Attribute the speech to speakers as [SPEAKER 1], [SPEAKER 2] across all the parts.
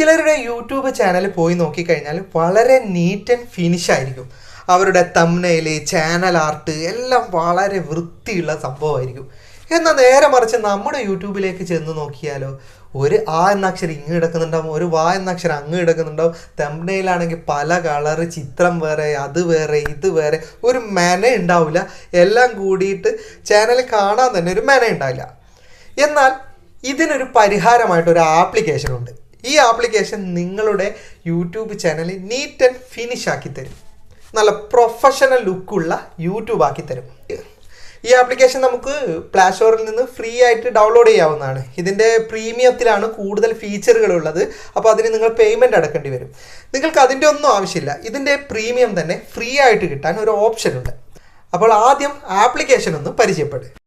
[SPEAKER 1] ചിലരുടെ YouTube channel പോയി നോക്കിക്കഴിഞ്ഞാൽ വളരെ നീറ്റ് ആൻഡ് ഫിനിഷ് ആയിരിക്കും. അവരുടെ തമ്നയിൽ ചാനൽ ആർട്ട് എല്ലാം വളരെ വൃത്തിയുള്ള സംഭവമായിരിക്കും. എന്നാൽ നേരെ മറിച്ച് നമ്മുടെ യൂട്യൂബിലേക്ക് ചെന്ന് നോക്കിയാലോ ഒരു ആ എന്ന അക്ഷരം ഇങ്ങ് കിടക്കുന്നുണ്ടാവും ഒരു വാ എന്ന അക്ഷരം അങ്ങ് കിടക്കുന്നുണ്ടാവും. തെമ്പനയിലാണെങ്കിൽ പല കളറ് ചിത്രം വേറെ അത് വേറെ ഇത് വേറെ ഒരു മെന ഉണ്ടാവില്ല. എല്ലാം കൂടിയിട്ട് ചാനൽ കാണാൻ തന്നെ ഒരു മെന ഉണ്ടാവില്ല. എന്നാൽ ഇതിനൊരു പരിഹാരമായിട്ട് ഒരു ആപ്ലിക്കേഷൻ ഉണ്ട്. ഈ ആപ്ലിക്കേഷൻ നിങ്ങളുടെ YouTube channel neat and finish ആക്കി തരും. നല്ല പ്രൊഫഷണൽ ലുക്കുള്ള യൂട്യൂബ് ആക്കി തരും. ഈ ആപ്ലിക്കേഷൻ നമുക്ക് പ്ലേ സ്റ്റോറിൽ നിന്ന് ഫ്രീ ആയിട്ട് ഡൗൺലോഡ് ചെയ്യാവുന്നതാണ്. ഇതിന്റെ പ്രീമിയത്തിലാണ് കൂടുതൽ ഫീച്ചറുകൾ ഉള്ളത്. അപ്പോൾ അതിന് നിങ്ങൾ പേയ്മെന്റ് അടക്കേണ്ടി വരും. നിങ്ങൾക്ക് അതിന്റെ ഒന്നും ആവശ്യമില്ല. ഇതിന്റെ പ്രീമിയം തന്നെ ഫ്രീ ആയിട്ട് കിട്ടാൻ ഒരു ഓപ്ഷൻ ഉണ്ട്. അപ്പോൾ ആദ്യം ആപ്ലിക്കേഷൻ ഒന്ന് പരിചയപ്പെടും.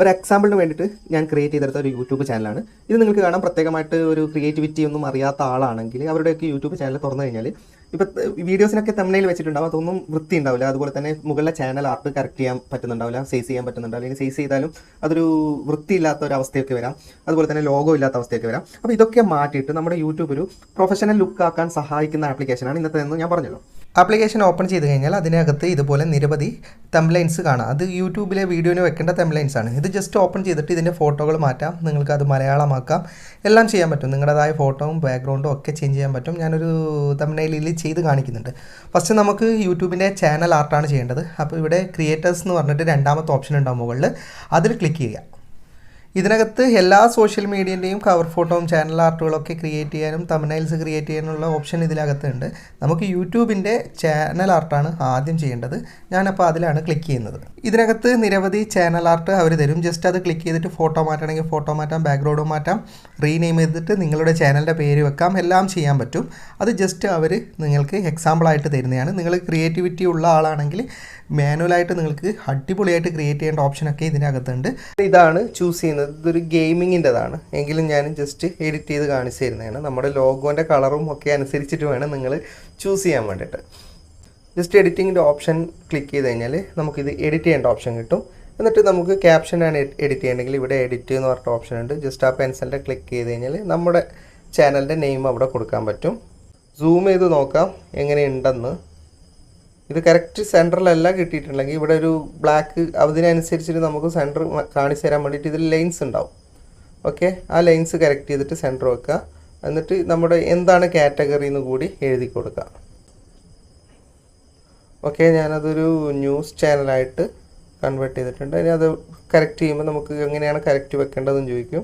[SPEAKER 2] ഒരു എക്സാമ്പിളിന് വേണ്ടിയിട്ട് ഞാൻ ക്രിയേറ്റ് ചെയ്തെടുത്ത ഒരു യൂട്യൂബ് ചാനലാണ് ഇത് നിങ്ങൾക്ക് കാണാം പ്രത്യേകമായിട്ട് ഒരു ക്രിയേറ്റിവിറ്റി ഒന്നും അറിയാത്ത ആളാണെങ്കിൽ അവരുടെയൊക്കെ യൂട്യൂബ് ചാനൽ തുറന്നു കഴിഞ്ഞാൽ ഇപ്പോൾ വീഡിയോസിനൊക്കെ തമിഴിൽ വെച്ചിട്ടുണ്ടാവും അതൊന്നും വൃത്തി ഉണ്ടാവില്ല. അതുപോലെ തന്നെ മുകളിലെ ചാനൽ ആർട്ട് കറക്റ്റ് ചെയ്യാൻ പറ്റുന്നുണ്ടാവില്ല സൈസ് ചെയ്യാൻ പറ്റുന്നുണ്ടാവില്ല. ഇനി സൈസ് ചെയ്താലും അതൊരു വൃത്തിയില്ലാത്ത ഒരു അവസ്ഥയൊക്കെ വരാം. അതുപോലെ തന്നെ ലോഗോ ഇല്ലാത്ത അവസ്ഥയൊക്കെ വരാം. അപ്പോൾ ഇതൊക്കെ മാറ്റിയിട്ട് നമ്മുടെ യൂട്യൂബ് ഒരു പ്രൊഫഷണൽ ലുക്ക് ആക്കാൻ സഹായിക്കുന്ന ആപ്ലിക്കേഷനാണ് ഇന്നത്തെ എന്ന് ഞാൻ പറഞ്ഞല്ലോ.
[SPEAKER 1] ആപ്ലിക്കേഷൻ ഓപ്പൺ ചെയ്ത് കഴിഞ്ഞാൽ അതിനകത്ത് ഇതുപോലെ നിരവധി തംലൈൻസ് കാണാം. അത് യൂട്യൂബിലെ വീഡിയോന് വെക്കേണ്ട തെംലൈൻസ് ആണ്. ഇത് ജസ്റ്റ് ഓപ്പൺ ചെയ്തിട്ട് ഇതിന്റെ ഫോട്ടോകൾ മാറ്റാം. നിങ്ങൾക്ക് അത് മലയാളമാക്കാം. എല്ലാം ചെയ്യാൻ പറ്റും. നിങ്ങളുടേതായ ഫോട്ടോയും ബാക്ക്ഗ്രൗണ്ടും ഒക്കെ ചേഞ്ച് ചെയ്യാൻ പറ്റും. ഞാനൊരു തംനൈലിൽ ചെയ്ത് കാണിക്കുന്നുണ്ട്. ഫസ്റ്റ് നമുക്ക് യൂട്യൂബിന്റെ ചാനൽ ആർട്ടാണ് ചെയ്യേണ്ടത്. അപ്പോൾ ഇവിടെ ക്രിയേറ്റേഴ്സ് എന്ന് പറഞ്ഞിട്ട് രണ്ടാമത്തെ ഓപ്ഷൻ ഉണ്ടാവും മുകളിൽ അതിൽ ക്ലിക്ക് ചെയ്യുക. ഇതിനകത്ത് എല്ലാ സോഷ്യൽ മീഡിയന്റെയും കവർ ഫോട്ടോയും ചാനൽ ആർട്ടുകളൊക്കെ ക്രിയേറ്റ് ചെയ്യാനും തമിഴ്നൈൽസ് ക്രിയേറ്റ് ചെയ്യാനുള്ള ഓപ്ഷൻ ഇതിനകത്തുണ്ട്. നമുക്ക് യൂട്യൂബിന്റെ ചാനൽ ആർട്ടാണ് ആദ്യം ചെയ്യേണ്ടത്. ഞാനപ്പോൾ അതിലാണ് ക്ലിക്ക് ചെയ്യുന്നത്. ഇതിനകത്ത് നിരവധി ചാനൽ ആർട്ട് അവർ തരും. ജസ്റ്റ് അത് ക്ലിക്ക് ചെയ്തിട്ട് ഫോട്ടോ മാറ്റണമെങ്കിൽ ഫോട്ടോ മാറ്റാം ബാക്ക്ഗ്രൗണ്ട് മാറ്റാം റീനെയിം ചെയ്തിട്ട് നിങ്ങളുടെ ചാനലിന്റെ പേര് വെക്കാം എല്ലാം ചെയ്യാൻ പറ്റും. അത് ജസ്റ്റ് അവർ നിങ്ങൾക്ക് എക്സാമ്പിളായിട്ട് തരുന്നതാണ്. നിങ്ങൾ ക്രിയേറ്റിവിറ്റി ഉള്ള ആളാണെങ്കിൽ മാനുവലായിട്ട് നിങ്ങൾക്ക് അടിപൊളിയായിട്ട് ക്രിയേറ്റ് ചെയ്യേണ്ട ഓപ്ഷനൊക്കെ ഇതിനകത്തുണ്ട്. ഇതാണ് ചൂസ് ചെയ്യുന്നത്. ഇതൊരു ഗെയിമിങ്ങിന്റെതാണ്. എങ്കിലും ഞാൻ ജസ്റ്റ് എഡിറ്റ് ചെയ്ത് കാണിച്ചു തരുന്നതാണ് നമ്മുടെ ലോഗോന്റെ കളറും ഒക്കെ അനുസരിച്ചിട്ട് വേണം നിങ്ങൾ ചൂസ് ചെയ്യാൻ വേണ്ടിയിട്ട്. ജസ്റ്റ് എഡിറ്റിങ്ങിന്റെ ഓപ്ഷൻ ക്ലിക്ക് ചെയ്ത് കഴിഞ്ഞാൽ നമുക്കിത് എഡിറ്റ് ചെയ്യേണ്ട ഓപ്ഷൻ കിട്ടും. എന്നിട്ട് നമുക്ക് ക്യാപ്ഷനാണ് എഡിറ്റ് ചെയ്യേണ്ടെങ്കിൽ ഇവിടെ എഡിറ്റ് എന്ന് പറഞ്ഞ ഓപ്ഷൻ ഉണ്ട്. ജസ്റ്റ് ആ പെൻസിലിന്റെ ക്ലിക്ക് ചെയ്ത് കഴിഞ്ഞാൽ നമ്മുടെ ചാനലിന്റെ നെയിം അവിടെ കൊടുക്കാൻ പറ്റും. സൂം ചെയ്ത് നോക്കാം. എങ്ങനെയുണ്ടെന്ന്. ഇത് കറക്റ്റ് സെന്ററിലല്ല കിട്ടിയിട്ടുണ്ടെങ്കിൽ ഇവിടെ ഒരു ബ്ലാക്ക് അതിനനുസരിച്ചിട്ട് നമുക്ക് സെന്റർ കാണിച്ചു തരാൻ വേണ്ടിയിട്ട് ഇതിൽ ലൈൻസ് ഉണ്ടാവും. ഓക്കെ ആ ലൈൻസ് കറക്റ്റ് ചെയ്തിട്ട് സെന്റർ വെക്കുക. എന്നിട്ട് നമ്മുടെ എന്താണ് കാറ്റഗറി എന്ന് കൂടി എഴുതി കൊടുക്കുക. ഓക്കെ ഞാനതൊരു ന്യൂസ് ചാനലായിട്ട് കൺവേർട്ട് ചെയ്തിട്ടുണ്ട്. ഇനി അത് കറക്റ്റ് ചെയ്യുമ്പോൾ നമുക്ക് എങ്ങനെയാണ് കറക്റ്റ് വെക്കേണ്ടതെന്ന് ചോദിക്കും.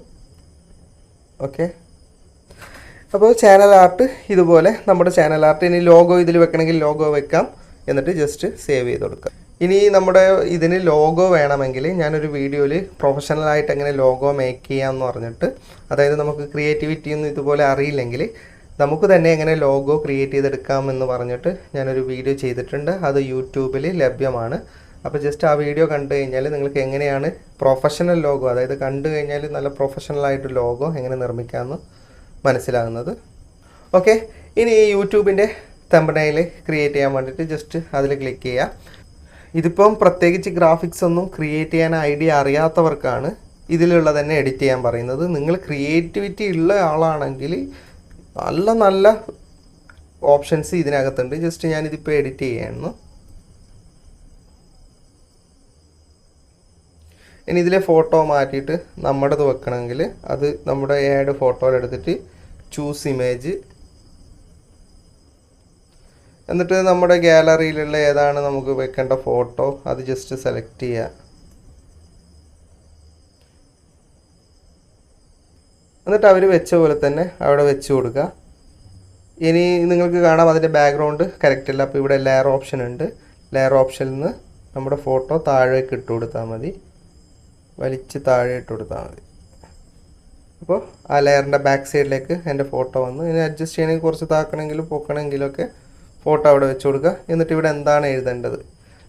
[SPEAKER 1] ഓക്കെ അപ്പോൾ ചാനൽ ആർട്ട് ഇതുപോലെ നമ്മുടെ ചാനൽ ആർട്ട് ഇനി ലോഗോ ഇതിൽ വെക്കണമെങ്കിൽ ലോഗോ വെക്കാം. എന്നിട്ട് ജസ്റ്റ് സേവ് ചെയ്ത് കൊടുക്കുക. ഇനി നമ്മുടെ ഇതിന് ലോഗോ വേണമെങ്കിൽ ഞാനൊരു വീഡിയോയിൽ പ്രൊഫഷണലായിട്ട് എങ്ങനെ ലോഗോ മേക്ക് ചെയ്യാമെന്ന് പറഞ്ഞിട്ട് അതായത് നമുക്ക് ക്രിയേറ്റിവിറ്റി ഒന്നും ഇതുപോലെ അറിയില്ലെങ്കിൽ നമുക്ക് തന്നെ എങ്ങനെ ലോഗോ ക്രിയേറ്റ് ചെയ്തെടുക്കാം എന്ന് പറഞ്ഞിട്ട് ഞാനൊരു വീഡിയോ ചെയ്തിട്ടുണ്ട്. അത് യൂട്യൂബിൽ ലഭ്യമാണ്. അപ്പോൾ ജസ്റ്റ് ആ വീഡിയോ കണ്ടു കഴിഞ്ഞാൽ നിങ്ങൾക്ക് എങ്ങനെയാണ് പ്രൊഫഷണൽ ലോഗോ അതായത് കണ്ടു കഴിഞ്ഞാൽ നല്ല പ്രൊഫഷണലായിട്ട് ലോഗോ എങ്ങനെ നിർമ്മിക്കാമെന്ന് മനസ്സിലാകുന്നത്. ഓക്കെ ഇനി ഈ യൂട്യൂബിന്റെ തമ്പനയിൽ ക്രിയേറ്റ് ചെയ്യാൻ വേണ്ടിയിട്ട് ജസ്റ്റ് അതിൽ ക്ലിക്ക് ചെയ്യുക. ഇതിപ്പം പ്രത്യേകിച്ച് ഗ്രാഫിക്സ് ഒന്നും ക്രിയേറ്റ് ചെയ്യാൻ ഐഡിയ അറിയാത്തവർക്കാണ് ഇതിലുള്ള തന്നെ എഡിറ്റ് ചെയ്യാൻ പറയുന്നത്. നിങ്ങൾ ക്രിയേറ്റിവിറ്റി ഉള്ള ആളാണെങ്കിൽ നല്ല നല്ല ഓപ്ഷൻസ് ഇതിനകത്തുണ്ട്. ജസ്റ്റ് ഞാനിതിപ്പോൾ എഡിറ്റ് ചെയ്യുന്നു. ഇനി ഇതിലെ ഫോട്ടോ മാറ്റിയിട്ട് നമ്മുടേത് വെക്കണമെങ്കിൽ അത് നമ്മുടെ ഏഡ് ഫോട്ടോയിൽ എടുത്തിട്ട് ചൂസ് ഇമേജ് എന്നിട്ട് നമ്മുടെ ഗാലറിയിലുള്ള ഏതാണ് നമുക്ക് വെക്കേണ്ട ഫോട്ടോ അത് ജസ്റ്റ് സെലക്ട് ചെയ്യുക എന്നിട്ട് അവർ വെച്ച പോലെ തന്നെ അവിടെ വെച്ച് കൊടുക്കുക ഇനി നിങ്ങൾക്ക് കാണാം അതിന്റെ ബാക്ക്ഗ്രൗണ്ട് കറക്റ്റ് അല്ല. അപ്പോൾ ഇവിടെ ലെയർ ഓപ്ഷൻ ഉണ്ട്. ലെയർ ഓപ്ഷനിൽ നിന്ന് നമ്മുടെ ഫോട്ടോ താഴേക്ക് ഇട്ട് കൊടുത്താൽ മതി. വലിച്ച് താഴെ ഇട്ട് കൊടുത്താൽ മതി. അപ്പോൾ ആ ലെയറിന്റെ ബാക്ക് സൈഡിലേക്ക് എന്റെ ഫോട്ടോ വന്ന്. ഇനി അഡ്ജസ്റ്റ് ചെയ്യണമെങ്കിൽ കുറച്ച് താക്കണമെങ്കിലും പൊക്കണമെങ്കിലും ഒക്കെ ഫോട്ടോ അവിടെ വെച്ച് കൊടുക്കുക. എന്നിട്ട് ഇവിടെ എന്താണ് എഴുതേണ്ടത്?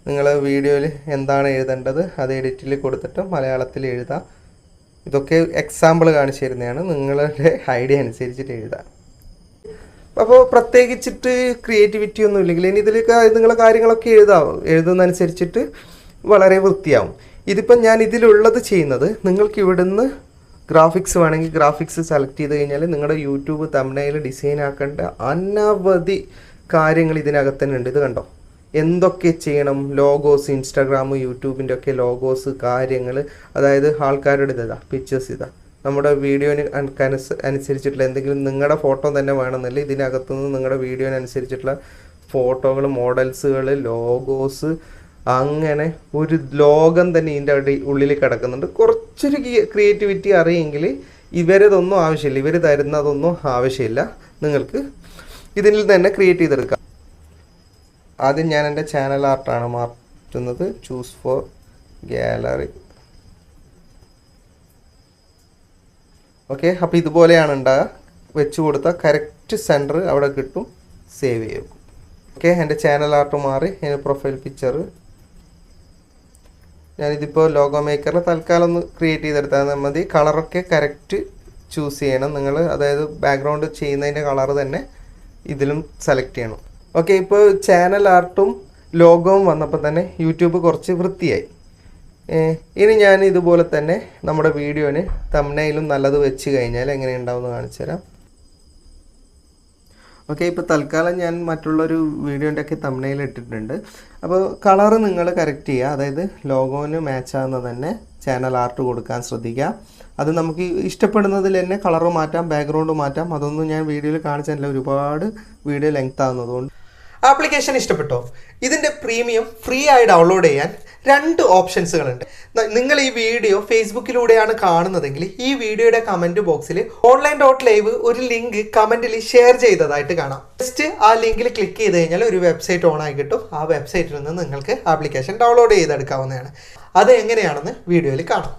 [SPEAKER 1] നിങ്ങൾ വീഡിയോയിൽ എന്താണ് എഴുതേണ്ടത്? അത് എഡിറ്റിൽ കൊടുത്തിട്ട് മലയാളത്തിൽ എഴുതാം. ഇതൊക്കെ എക്സാമ്പിൾ കാണിച്ചു തരുന്നതാണ്. നിങ്ങളുടെ ഐഡിയ അനുസരിച്ചിട്ട് എഴുതാം. അപ്പോൾ പ്രത്യേകിച്ചിട്ട് ക്രിയേറ്റിവിറ്റി ഒന്നും ഇല്ലെങ്കിൽ ഇനി ഇതിൽ നിങ്ങൾ കാര്യങ്ങളൊക്കെ എഴുതാം എഴുതുന്നതനുസരിച്ചിട്ട് വളരെ വൃത്തിയാവും. ഇതിപ്പം ഞാൻ ഇതിലുള്ളത് ചെയ്യുന്നത് നിങ്ങൾക്ക് ഇവിടുന്ന് ഗ്രാഫിക്സ് വേണമെങ്കിൽ ഗ്രാഫിക്സ് സെലക്ട് ചെയ്ത് കഴിഞ്ഞാൽ നിങ്ങളുടെ യൂട്യൂബ് തമിഴ്നയിൽ ഡിസൈൻ ആക്കേണ്ട അനവധി കാര്യങ്ങൾ ഇതിനകത്ത് തന്നെ ഉണ്ട്. ഇത് കണ്ടോ? എന്തൊക്കെ ചെയ്യണം? ലോഗോസ് ഇൻസ്റ്റാഗ്രാം യൂട്യൂബിന്റെ ഒക്കെ ലോഗോസ് കാര്യങ്ങൾ. അതായത് ആൾക്കാരുടെ ഇതാ പിക്ചേഴ്സ് ഇതാ. നമ്മുടെ വീഡിയോന് അനുസ- അനുസരിച്ചിട്ടുള്ള എന്തെങ്കിലും നിങ്ങളുടെ ഫോട്ടോ തന്നെ വേണമെന്നില്ല ഇതിനകത്തുനിന്ന് നിങ്ങളുടെ വീഡിയോനനുസരിച്ചിട്ടുള്ള ഫോട്ടോകൾ മോഡൽസുകൾ ലോഗോസ് അങ്ങനെ ഒരു ലോകം തന്നെ ഇതിന്റെ അടി ഉള്ളിൽ കിടക്കുന്നുണ്ട്. കുറച്ചൊരു ക്രിയേറ്റിവിറ്റി അറിയെങ്കിൽ ഇവരതൊന്നും ആവശ്യമില്ല. ഇവർ തരുന്നതൊന്നും ആവശ്യമില്ല. നിങ്ങൾക്ക് ഇതിൽ തന്നെ ക്രിയേറ്റ് ചെയ്തെടുക്കാം. ആദ്യം ഞാൻ എന്റെ ചാനൽ ആർട്ടാണ് മാറ്റുന്നത്. ചൂസ് ഫോർ ഗാലറി ഓക്കെ അപ്പോൾ ഇതുപോലെയാണ് ഉണ്ടാകുക വെച്ച് കൊടുത്താൽ കറക്റ്റ് സെന്റർ അവിടെ കിട്ടും. സേവ് ചെയ്യും. ഓക്കെ എന്റെ ചാനൽ ആർട്ട് മാറി. എന്റെ പ്രൊഫൈൽ പിക്ചർ ഞാനിതിപ്പോൾ ലോഗോ മേക്കറിൽ തൽക്കാലം ഒന്ന് ക്രിയേറ്റ് ചെയ്തെടുത്താൽ മതി. കളറൊക്കെ കറക്റ്റ് ചൂസ് ചെയ്യണം. നിങ്ങൾ അതായത് ബാക്ക്ഗ്രൗണ്ട് ചെയ്യുന്നതിന്റെ കളർ തന്നെ ഇതിലും സെലക്ട് ചെയ്യണം. ഓക്കെ ഇപ്പോൾ ചാനൽ ആർട്ടും ലോഗോവും വന്നപ്പോൾ തന്നെ യൂട്യൂബ് കുറച്ച് വൃത്തിയായി. ഇനി ഞാൻ ഇതുപോലെ തന്നെ നമ്മുടെ വീഡിയോന് തമ്മനയിലും നല്ലത് വെച്ച് കഴിഞ്ഞാൽ എങ്ങനെ ഉണ്ടാവുമെന്ന് കാണിച്ചു തരാം. ഓക്കെ ഇപ്പോൾ തൽക്കാലം ഞാൻ മറ്റുള്ളൊരു വീഡിയോന്റെ ഒക്കെ തമ്മനയിൽ ഇട്ടിട്ടുണ്ട്. അപ്പോൾ കളറ് നിങ്ങൾ കറക്റ്റ് ചെയ്യുക. അതായത് ലോഗോന് മാച്ച് തന്നെ ചാനൽ ആർട്ട് കൊടുക്കാൻ ശ്രദ്ധിക്കുക. അത് നമുക്ക് ഇഷ്ടപ്പെടുന്നതിൽ തന്നെ കളർ മാറ്റാം ബാക്ക്ഗ്രൗണ്ട് മാറ്റാം. അതൊന്നും ഞാൻ വീഡിയോയിൽ കാണിച്ചതല്ല ഒരുപാട് വീഡിയോ ലെങ്ത് ആകുന്നതുകൊണ്ട് ആപ്ലിക്കേഷൻ ഇഷ്ടപ്പെട്ടോ? ഇതിന്റെ പ്രീമിയം ഫ്രീ ആയി ഡൗൺലോഡ് ചെയ്യാൻ രണ്ട് ഓപ്ഷൻസുകളുണ്ട് നിങ്ങൾ ഈ വീഡിയോ ഫേസ്ബുക്കിലൂടെയാണ് കാണുന്നതെങ്കിൽ ഈ വീഡിയോയുടെ കമന്റ് ബോക്സിൽ ഓൺലൈൻ ഡോട്ട് ലൈവ് ഒരു ലിങ്ക് കമന്റിൽ ഷെയർ ചെയ്തതായിട്ട് കാണാം. ജസ്റ്റ് ആ ലിങ്കിൽ ക്ലിക്ക് ചെയ്ത് കഴിഞ്ഞാൽ ഒരു വെബ്സൈറ്റ് ഓൺ ആയി കിട്ടും. ആ വെബ്സൈറ്റിൽ നിന്ന് നിങ്ങൾക്ക് ആപ്ലിക്കേഷൻ ഡൗൺലോഡ് ചെയ്തെടുക്കാവുന്നതാണ്. അത് എങ്ങനെയാണെന്ന് വീഡിയോയിൽ കാണാം.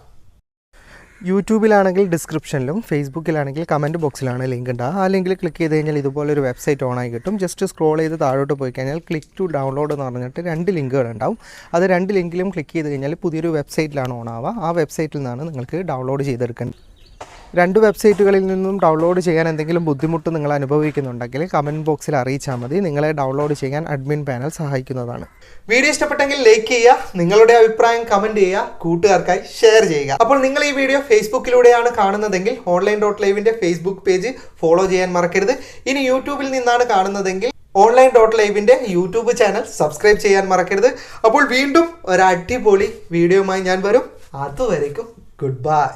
[SPEAKER 1] യൂട്യൂബിലാണെങ്കിൽ ഡിസ്ക്രിപ്ഷനിലും ഫേസ്ബുക്കിലാണെങ്കിൽ കമന്റ് ബോക്സിലാണ് ലിങ്ക് ഉണ്ടാകുക ആ ലിങ്കിൽ ക്ലിക്ക് ചെയ്ത് കഴിഞ്ഞാൽ ഇതുപോലെ ഒരു വെബ്സൈറ്റ് ഓൺ ആയി കിട്ടും. ജസ്റ്റ് സ്ക്രോൾ ചെയ്ത് താഴോട്ട് പോയി കഴിഞ്ഞാൽ ക്ലിക്ക് ടു ഡൗൺലോഡ് എന്ന് പറഞ്ഞിട്ട് രണ്ട് ലിങ്കുകൾ ഉണ്ടാവും. അത് രണ്ട് ലിങ്കിലും ക്ലിക്ക് ചെയ്ത് കഴിഞ്ഞാൽ പുതിയൊരു വെബ്സൈറ്റിലാണ് ഓൺ ആവുക. ആ വെബ്സൈറ്റിൽ നിന്നാണ് നിങ്ങൾക്ക് ഡൗൺലോഡ് ചെയ്തെടുക്കേണ്ടത്. രണ്ട് വെബ്സൈറ്റുകളിൽ നിന്നും ഡൗൺലോഡ് ചെയ്യാൻ എന്തെങ്കിലും ബുദ്ധിമുട്ട് നിങ്ങൾ അനുഭവിക്കുന്നുണ്ടെങ്കിൽ കമന്റ് ബോക്സിൽ അറിയിച്ചാൽ മതി. നിങ്ങളെ ഡൗൺലോഡ് ചെയ്യാൻ അഡ്മിൻ പാനൽ സഹായിക്കുന്നതാണ്. വീഡിയോ ഇഷ്ടപ്പെട്ടെങ്കിൽ ലൈക്ക് ചെയ്യുക നിങ്ങളുടെ അഭിപ്രായം കമന്റ് ചെയ്യുക കൂട്ടുകാർക്കായി ഷെയർ ചെയ്യുക. അപ്പോൾ നിങ്ങൾ ഈ വീഡിയോ ഫേസ്ബുക്കിലൂടെയാണ് കാണുന്നതെങ്കിൽ ഓൺലൈൻ ഡോട്ട് ലൈവിന്റെ ഫേസ്ബുക്ക് പേജ് ഫോളോ ചെയ്യാൻ മറക്കരുത്. ഇനി യൂട്യൂബിൽ നിന്നാണ് കാണുന്നതെങ്കിൽ ഓൺലൈൻ ഡോട്ട് ലൈവിന്റെ യൂട്യൂബ് ചാനൽ സബ്സ്ക്രൈബ് ചെയ്യാൻ മറക്കരുത്. അപ്പോൾ വീണ്ടും ഒരു അടിപൊളി വീഡിയോയുമായി ഞാൻ വരും. അതുവരേക്കും ഗുഡ് ബൈ